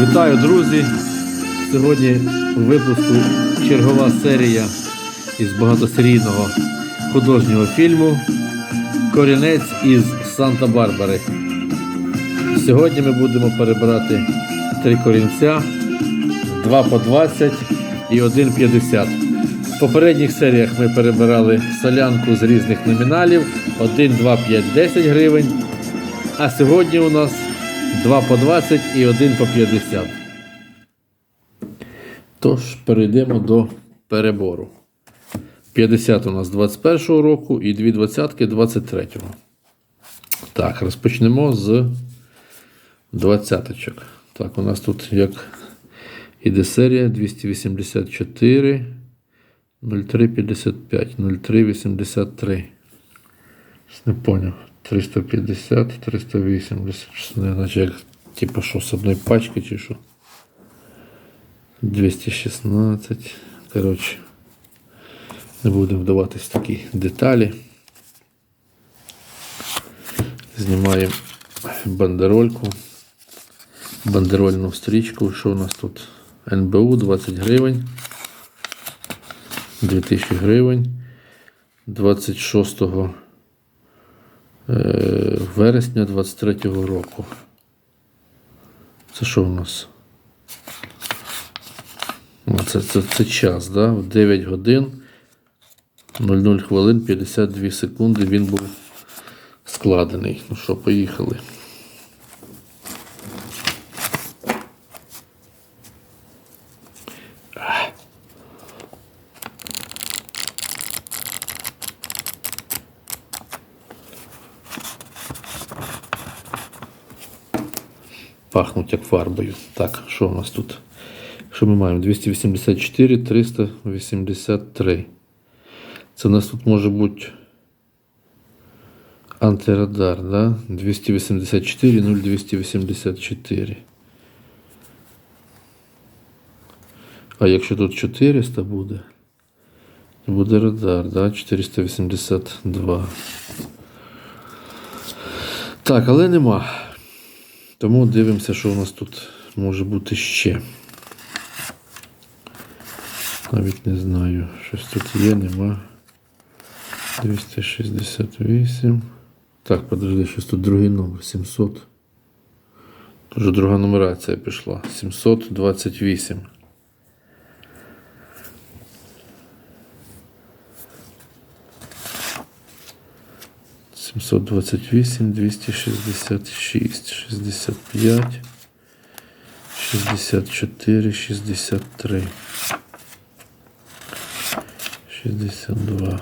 Вітаю, друзі! Сьогодні у випуску чергова серія із багатосерійного художнього фільму Корінець із Санта-Барбари. Сьогодні ми будемо перебирати три корінця, два по 20 і один 50. В попередніх серіях ми перебирали солянку з різних номіналів 1, 2, 5, 10 гривень. А сьогодні у нас 2 по 20 і 1 по 50. Тож перейдемо до перебору. 50 у нас 21 року і 2 двадцятки 23-го. Так, розпочнемо з двадцяточок. Так, у нас тут як іде серія 284 0355 0383. Не поняв. 350, 380. Щось Не наче як типу що з одної пачки чи що. 216. Коротше. Не будемо вдаватись в такі деталі. Знімаємо бандерольку. Бандерольну стрічку. Що у нас тут? НБУ 20 гривень. 2000 гривень. 26 е, вересня 23-го року. Це що у нас? Це, це, це час, да? В 9 годин 00 хвилин 52 секунди він був складений. Ну що, поїхали. Як фарбою. Так, що у нас тут? Що ми маємо? 284, 383. Це у нас тут може бути антирадар, да? 284, 0284. А якщо тут 400 буде, то буде радар, да? 482. Так, але нема. Тому дивимося, що у нас тут може бути ще. Навіть не знаю, щось тут є, нема. 268. Так, подожди, щось тут другий номер. 700. Тож друга нумерація пішла. 728. Сімсот двадцять вісім, двісті шістдесят шість, шістдесят п'ять, шістдесят чотири, шістдесят три. 62.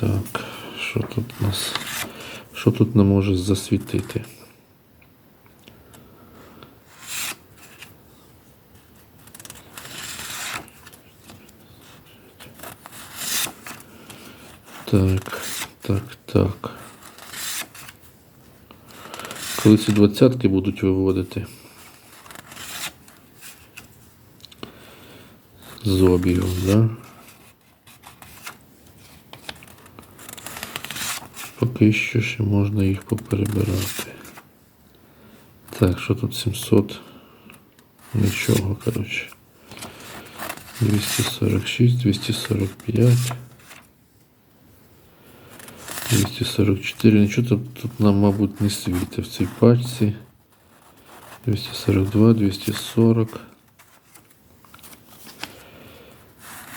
Так, що тут у нас? Що тут не може засвітити? Так, так. Коли ці двадцятки будуть виводити? з обігом, да? Поки що ще можна їх поперебирати. Так, що тут 700? Нічого, коротше. 246, 245. 244. Нічого тут, тут нам, мабуть, не світить в цій пачці. 242, 240.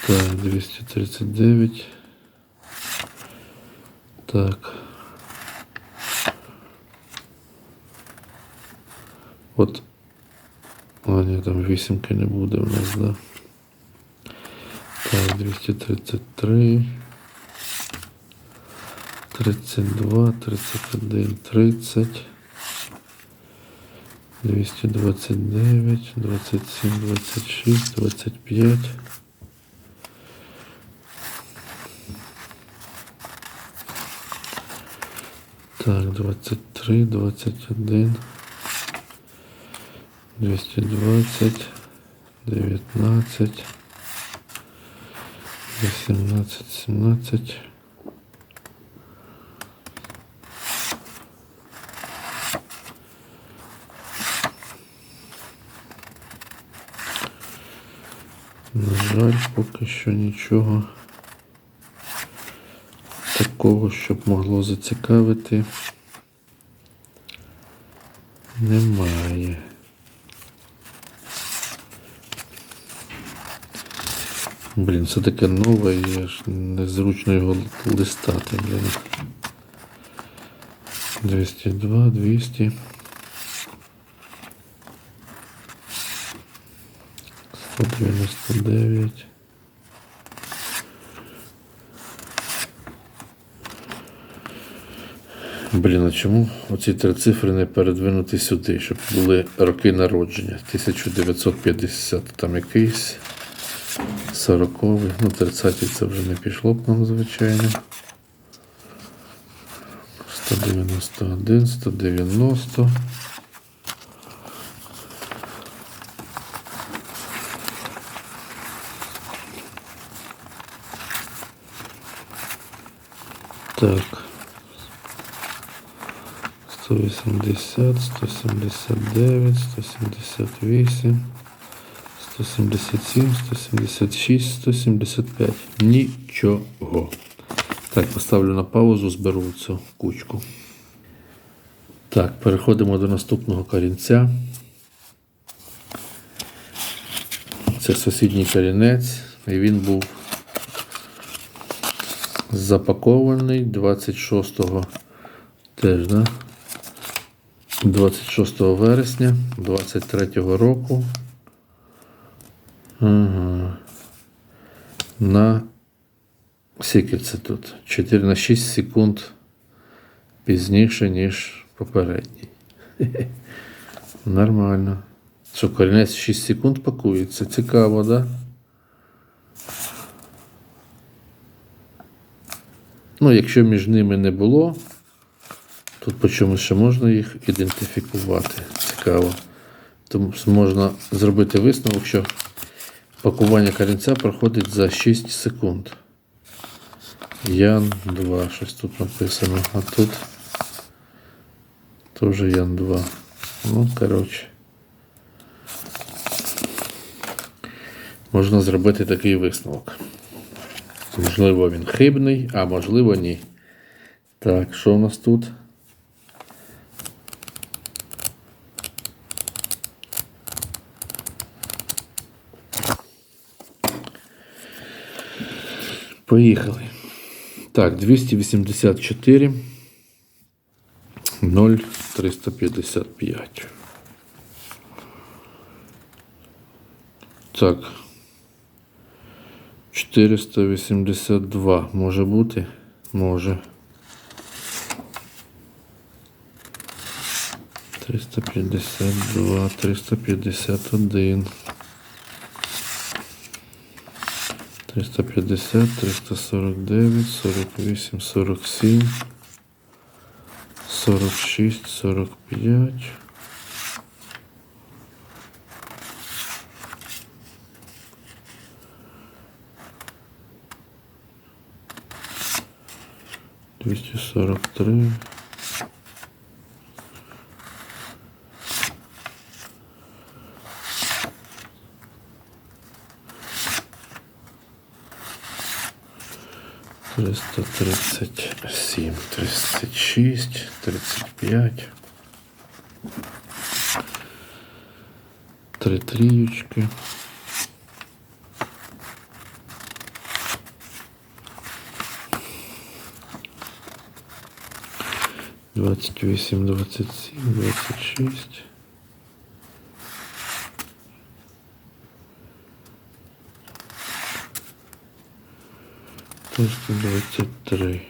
Так, 239. Так. От. А, ні, там вісімки не буде у нас, да? Так, 233. 32, 31, 30. 229, 27, 26, 25. Так, 23, 21, 220, 19, 18, 17, поки що нічого такого, щоб могло зацікавити, немає. Блін, це таке нове, і аж незручно його листати, блін. 202, 200. 199. Блін, а чому оці три цифри не передвинути сюди, щоб були роки народження? 1950 там якийсь, 40-й, ну 30-й це вже не пішло б нам, звичайно. 191, 190. Так. 180, 179, 178, 177, 176, 175. Нічого. Так, поставлю на паузу, зберу цю кучку. Так, переходимо до наступного корінця. Це сусідній корінець, і він був запакований 26-го теж, да? 26 вересня 23-го року. Ага. На скільки це тут? 4 на 6 секунд пізніше, ніж попередній. Нормально. Що, корінець 6 секунд пакується. Цікаво, так? Да? Ну, якщо між ними не було, тут по чомусь ще можна їх ідентифікувати. Цікаво. Тому можна зробити висновок, що пакування корінця проходить за 6 секунд. Ян 2, щось тут написано, а тут теж Ян 2. Ну, коротше. Можна зробити такий висновок. Можливо, він хибний, а можливо, ні. Так, що у нас тут? Поїхали. Так, 284 0,355. Так. 482 може бути? Може. 352, 351. 350, 349, 48, 47, 46, 45. Двести сорок три. 337, 36, 35. Три трієчки. двадцать восемь двадцать семь двадцать шесть 323.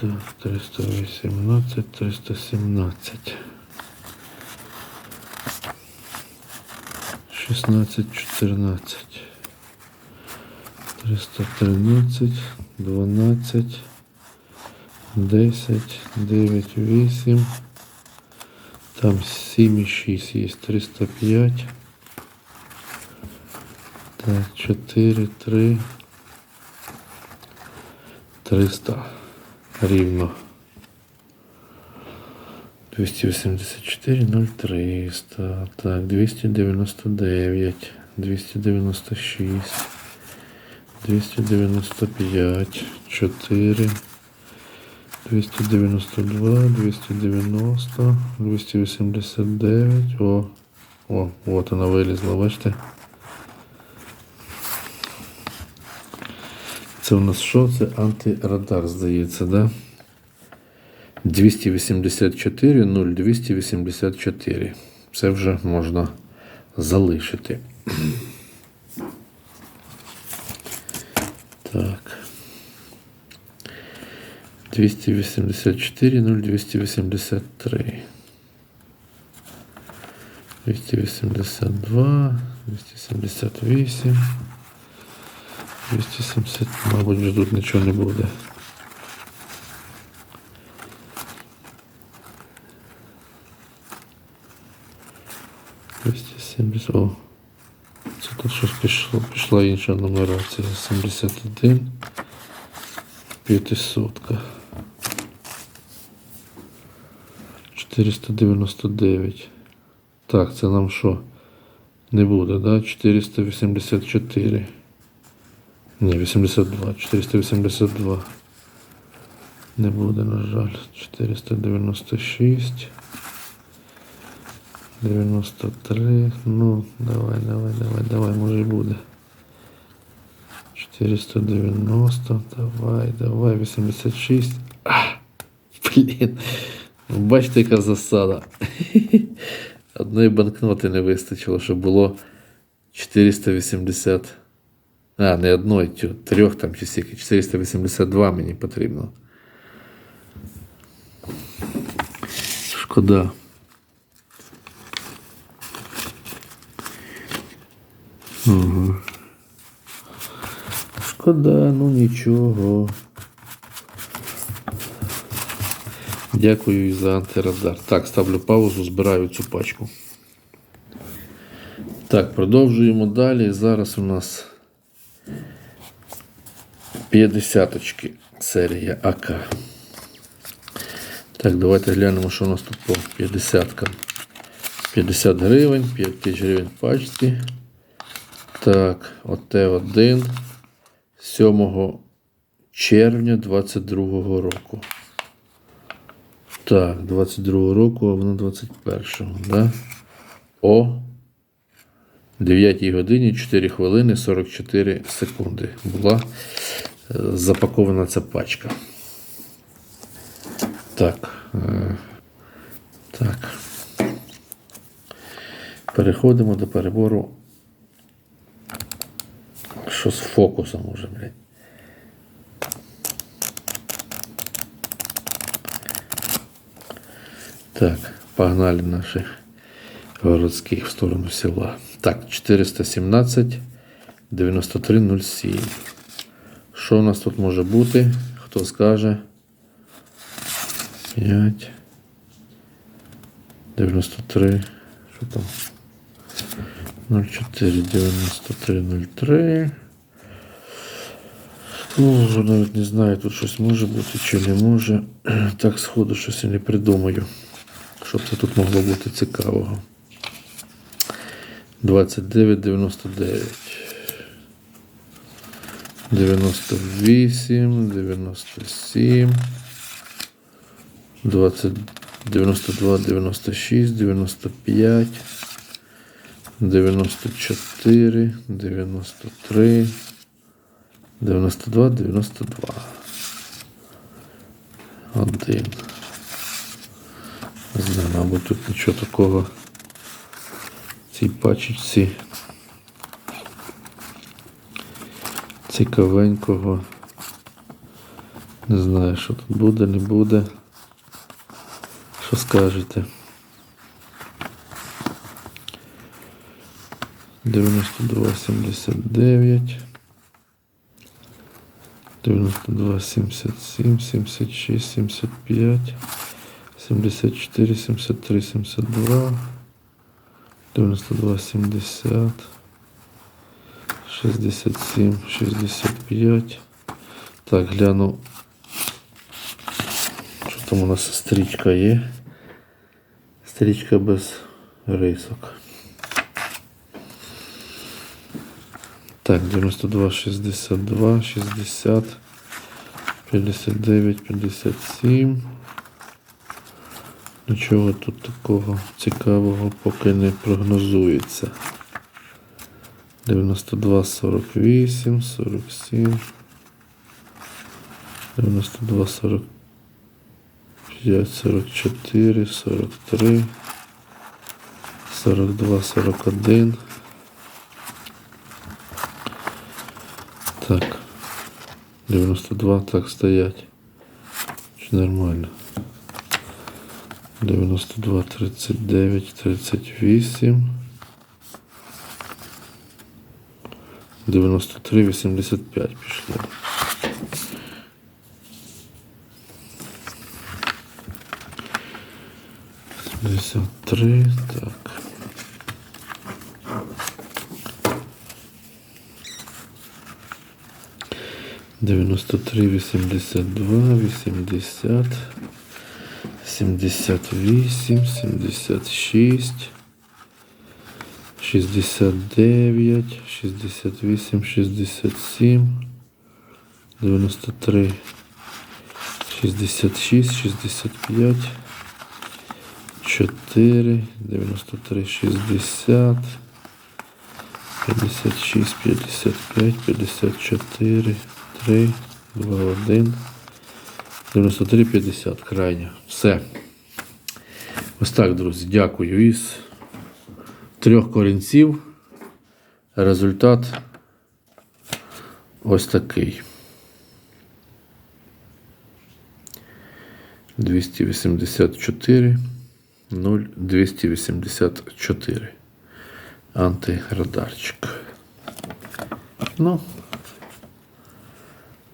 Так, 318, 317. 16, 14. 313, 12, 10, 9, 8. Там 7,6 є 305. Так, 4, 3. 300. Рівно. 284 0300. Так, 299, 296, 295, 4, 292, 290, 289. О, о, от вона вилізла, бачите? Це у нас що? Це антирадар, здається, да? 284 0284. Це вже можна залишити. Так. 284 0283. 282, 278. 270, мабуть, вже тут нічого не буде. Двісті сімдесят. О. Це тут щось пішло, пішла інша нумерація. 71. П'ятисотка. 499. Так, це нам що? Не буде, да? 484. Ні, 82. 482. Не буде, на жаль. 496. 93. Ну, давай, давай, давай, давай, може і буде. 490. Давай, давай, 86. А, блін. Бачите, яка засада. Одної банкноти не вистачило, щоб було 480. А, не одної, трьох там чи скільки. 482 мені потрібно. Шкода. Угу. Шкода, ну нічого. Дякую за антирадар. Так, ставлю паузу, збираю цю пачку. Так, продовжуємо далі. Зараз у нас 50 серія АК. Так, давайте глянемо, що у нас тут по 50 50 гривень, 5 тисяч гривень пачці. Так, ОТ1 7 червня 22 року. Так, 22 року, а воно 21-го, да? О 9 годині 4 хвилини 44 секунди була е, запакована ця пачка. Так. е, Так. Переходимо до перебору. Що з фокусом уже, блядь. Так, погнали наших городских в сторону села. Так, 417 9307. Що у нас тут може бути? Хто скаже? 5 93. Що там? 04 93 03. Ну, вже навіть не знаю, тут щось може бути чи не може. Так, сходу щось і не придумаю. Щоб це тут могло бути цікавого. 29, 99. 98, 97. 20, 92, 96, 95. 94, 93, 92, 92. Один. Не знаю, мабуть, тут нічого такого цій пачечці цікавенького. Не знаю, що тут буде, не буде. Що скажете? 92, 79. 92, 77, 76, 75, 74, 73, 72, 92, 70, 67, 65. Так, гляну. Що там у нас стрічка є? Стрічка без рисок. Так, 92, 62, 60, 59, 57. Нічого тут такого цікавого поки не прогнозується. 92, 48, 47. 92, 45, 44, 43, 42, 41. Так. 92 так стоять. Чи нормально? 92, 39, 38. 93, 85 пішло. Десять три, так. Девяносто три, вісімдесят два, вісімдесят, 78, 76, 69, 68, 67, 93, 66, 65, 4, 93, 60, 56, 55, 54, 3, 2, 1. 93, 50. Крайня. Все. Ось так, друзі. Дякую. Із трьох корінців результат ось такий. 284 0284 антирадарчик. Ну,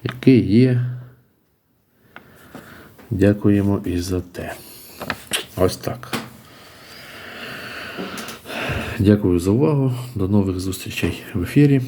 який є. Дякуємо і за те. Ось так. Дякую за увагу. До нових зустрічей в ефірі.